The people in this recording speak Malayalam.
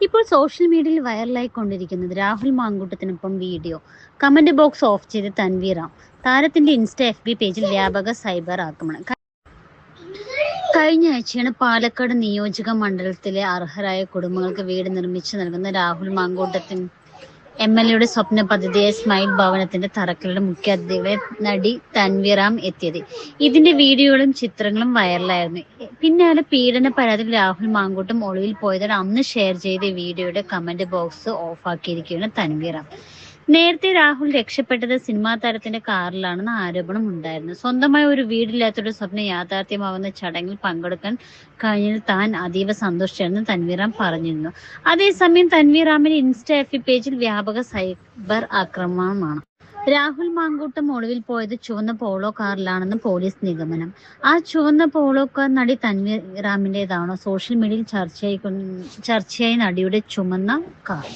ഇപ്പോൾ സോഷ്യൽ മീഡിയയിൽ വൈറലായി കൊണ്ടിരിക്കുന്നത് രാഹുൽ മാങ്കൂട്ടത്തിനൊപ്പം വീഡിയോ കമന്റ് ബോക്സ് ഓഫ് ചെയ്ത് തൻവീറാം താരത്തിന്റെ ഇൻസ്റ്റ എഫ് ബി പേജിൽ വ്യാപക സൈബർ ആക്രമണം. കഴിഞ്ഞ ആഴ്ചയാണ് പാലക്കാട് നിയോജക മണ്ഡലത്തിലെ അർഹരായ കുടുംബങ്ങൾക്ക് വീട് നിർമ്മിച്ചു നൽകുന്ന രാഹുൽ മാങ്കൂട്ടത്തിന് എം എൽ എയുടെ സ്വപ്ന പദ്ധതിയായ സ്മൈൽ ഭവനത്തിന്റെ തറക്കല്ലിടെ മുഖ്യ അതിഥികളെ നടി തൻവിറാം എത്തിയത്. ഇതിന്റെ വീഡിയോകളും ചിത്രങ്ങളും വൈറലായിരുന്നു. പിന്നാലെ പീഡന പരാതി രാഹുൽ മാങ്കൂട്ടം ഒളിവിൽ പോയതോടെ അന്ന് ഷെയർ ചെയ്ത വീഡിയോയുടെ കമന്റ് ബോക്സ് ഓഫാക്കിയിരിക്കുകയാണ് തൻവീറാം നേരത്തെ രാഹുൽ രക്ഷപ്പെട്ടത് സിനിമാ താരത്തിന്റെ കാറിലാണെന്ന് ആരോപണം ഉണ്ടായിരുന്നു. സ്വന്തമായ ഒരു വീടില്ലാത്തൊരു സ്വപ്നം യാഥാർത്ഥ്യമാവുന്ന ചടങ്ങിൽ പങ്കെടുക്കാൻ കഴിഞ്ഞതിൽ താൻ അതീവ സന്തോഷിച്ചാണെന്ന് തൻവീറാം പറഞ്ഞിരുന്നു. അതേസമയം തൻവീറാമിന്റെ ഇൻസ്റ്റ എഫ് പേജിൽ വ്യാപക സൈബർ ആക്രമണമാണ്. രാഹുൽ മാങ്കൂട്ടം ഒളിവിൽ പോയത് ചുവന്ന പോളോ കാറിലാണെന്ന് പോലീസ് നിഗമനം. ആ ചുവന്ന പോളോ കാർ നടി തൻവീർ റാമിന്റേതാണോ സോഷ്യൽ മീഡിയയിൽ ചർച്ചയായി ചർച്ചയായി നടിയുടെ ചുമന്ന കാർ.